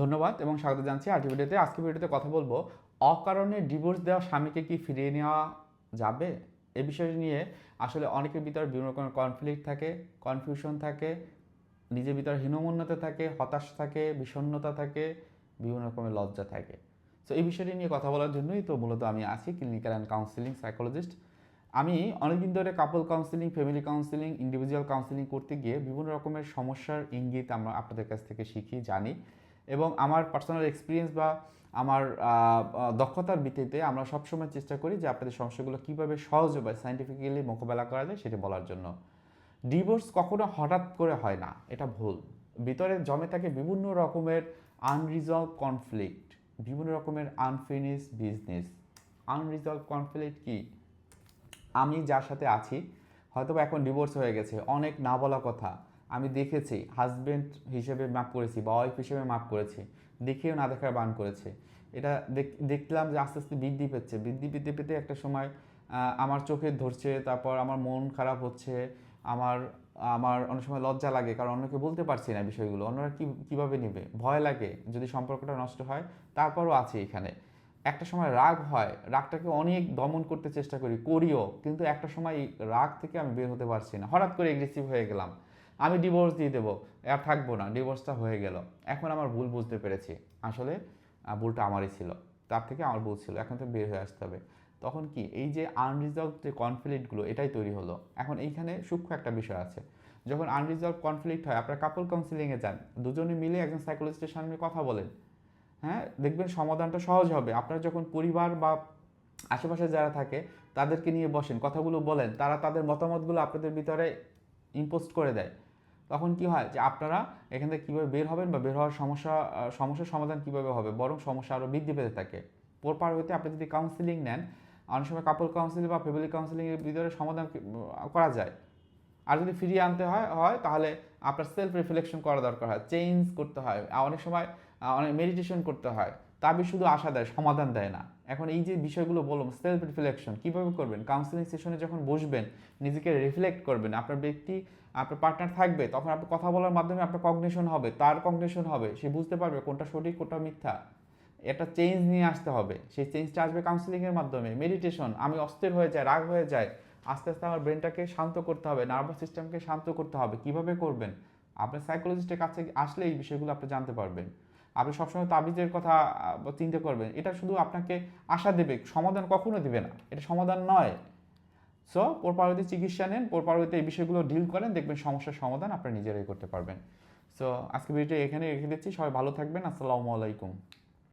ধন্যবাদ এবং স্বাগত জানছি আজকে ভিডিওতে। আজকে ভিডিওতে কথা বলব, অকারণে ডিভোর্স দেওয়া স্বামীকে কি ফিরিয়ে নেওয়া যাবে? এ বিষয় নিয়ে আসলে অনেকের ভিতরে বিভিন্ন রকমের কনফ্লিক্ট থাকে কনফিউশন থাকে, নিজের ভিতরে হীনমন্যতা থাকে, হতাশ থাকে, বিষণ্ণতা থাকে, বিভিন্ন রকমের লজ্জা থাকে। সো এই বিষয়টি নিয়ে কথা বলার জন্যই তো মূলত আমি আছি ক্লিনিক্যাল অ্যান্ড কাউন্সিলিং সাইকোলজিস্ট আমি অনেকদিন ধরে couple counselling family counselling individual counselling করতে গিয়ে বিভিন্ন রকমের সমস্যার ইঙ্গিত আমরা আপনাদের কাছ থেকে শিখি, জানি। এবং আমার পার্সোনাল এক্সপিরিয়েন্স বা আমার দক্ষতার ভিত্তিতে আমরা সবসময় চেষ্টা করি যে আপনাদের সমস্যাগুলো কীভাবে সহজ বা সাইন্টিফিক্যালি মোকাবেলা করা যায় সেটা বলার জন্য। ডিভোর্স কখনো হঠাৎ করে হয় না, এটা ভুল। ভিতরে জমে থাকে বিভিন্ন রকমের আনরিজলভ কনফ্লিক্ট বিভিন্ন রকমের আনফিনিশ বিজনেস আনরিজলভ কনফ্লিক্ট কি? আমি যার সাথে আছি হয়তো এখন ডিভোর্স হয়ে গেছে, অনেক না বলা কথা। আমি দেখেছি হাজবেন্ড হিসেবে মাপ করেছি বা ওয়াইফ হিসেবে মাপ করেছি, দেখেও না দেখার বান করেছে। এটা দেখ- দেখলাম যে আস্তে আস্তে বৃদ্ধি পেচ্ছে। বৃদ্ধি পেতে পেতে একটা সময় আমার চোখে ধরছে, তারপর আমার মন খারাপ হচ্ছে, আমার আমার অনেক সময় লজ্জা লাগে, কারণ অন্যকে বলতে পারছি না বিষয়গুলো। অন্যরা কী, কীভাবে নেবে? ভয় লাগে যদি সম্পর্কটা নষ্ট হয়, তারপরও আছে এখানে। একটা সময় রাগ হয়, রাগটাকে অনেক দমন করতে চেষ্টা করি, করিও, কিন্তু একটা সময় রাগ থেকে আমি বের হতে পারছি না। হঠাৎ করে এগ্রেসিভ হয়ে গেলাম। আমি ডিভোর্স দিয়ে দেবো। আর থাকব না ডিভোর্সটা হয়ে গেল। এখন আমার ভুল বুঝতে পেরেছি। আসলে ভুলটা আমারই ছিল। তার থেকে আমার ভুল ছিল। এখন তো বের হয়ে আসতে হবে। তখন কি, এই যে আনরিজলভ যে কনফ্লিক্টগুলো এটাই তৈরি হলো। এখন এইখানে সূক্ষ্ম একটা বিষয় আছে। যখন আনরিজলভ কনফ্লিক্ট হয়, আপনারা কাপল কাউন্সিলিংয়ে যান। দুজনে মিলে একজন সাইকোলজিস্টের সামনে কথা বলেন। হ্যাঁ? দেখবেন সমাধানটা সহজ হবে। আপনার যখন পরিবার বা আশেপাশে যারা থাকে, তাদেরকে নিয়ে বসেন, কথাগুলো বলেন। তারা তাদের মতামতগুলো আপনাদের ভিতরে ইম্পোস্ট করে দেয়। তখন কি হয় যে আপনারা এখান থেকে কীভাবে বের হবেন বা বের হওয়ার সমস্যা সমস্যার সমাধান কীভাবে হবে? বরং সমস্যা আরও বৃদ্ধি পেতে থাকে। পরপার হইতে আপনি যদি কাউন্সিলিং নেন, অনেক সময় কাপল কাউন্সিলিং বা ফ্যামিলি কাউন্সিলিংয়ের ভিতরে সমাধান করা যায়। আর যদি ফিরিয়ে আনতে হয় হয়, তাহলে আপনার সেলফ রিফ্লেকশন করা দরকার হয় চেঞ্জ করতে হয়। অনেক সময় অনেক মেডিটেশন করতে হয়। তাবি শুধু আশা দেয়, সমাধান দেয় না। এখন এই যে বিষয়গুলো বললাম সেলফ রিফ্লেকশন কীভাবে করবেন? কাউন্সিলিং সেশনে যখন বসবেন, নিজেকে রিফ্লেক্ট করবেন, আপনার ব্যক্তি, আপনার পার্টনার থাকবে, তখন আপনি কথা বলার মাধ্যমে আপনার কগনিশন হবে, তার কগনিশন হবে, সে বুঝতে পারবে কোনটা সঠিক, কোনটা মিথ্যা। একটা চেঞ্জ নিয়ে আসতে হবে। সেই চেঞ্জটা আসবে কাউন্সিলিংয়ের মাধ্যমে। মেডিটেশন আমি অস্থির হয়ে যাই, রাগ হয়ে যায় আস্তে আস্তে আমার ব্রেনটাকে শান্ত করতে হবে নার্ভাস সিস্টেমকে শান্ত করতে হবে। কীভাবে করবেন? আপনার সাইকোলজিস্টের কাছে আসলে এই বিষয়গুলো আপনি জানতে পারবেন। আপনি সবসময় তাবিজের কথা চিন্তা করবেন। এটা শুধু আপনাকে আশা দেবে, সমাধান কখনো দেবে না। এটা সমাধান নয়। সো পরপরবর্তী চিকিৎসা নেন পরপরবর্তী এই বিষয়গুলো ডিল করেন, দেখবেন সমস্যার সমাধান আপনি নিজেরাই করতে পারবেন। সো আজকে ভিডিওটা এখানে রেখে দিচ্ছি। সবাই ভালো থাকবেন। আসসালামু আলাইকুম।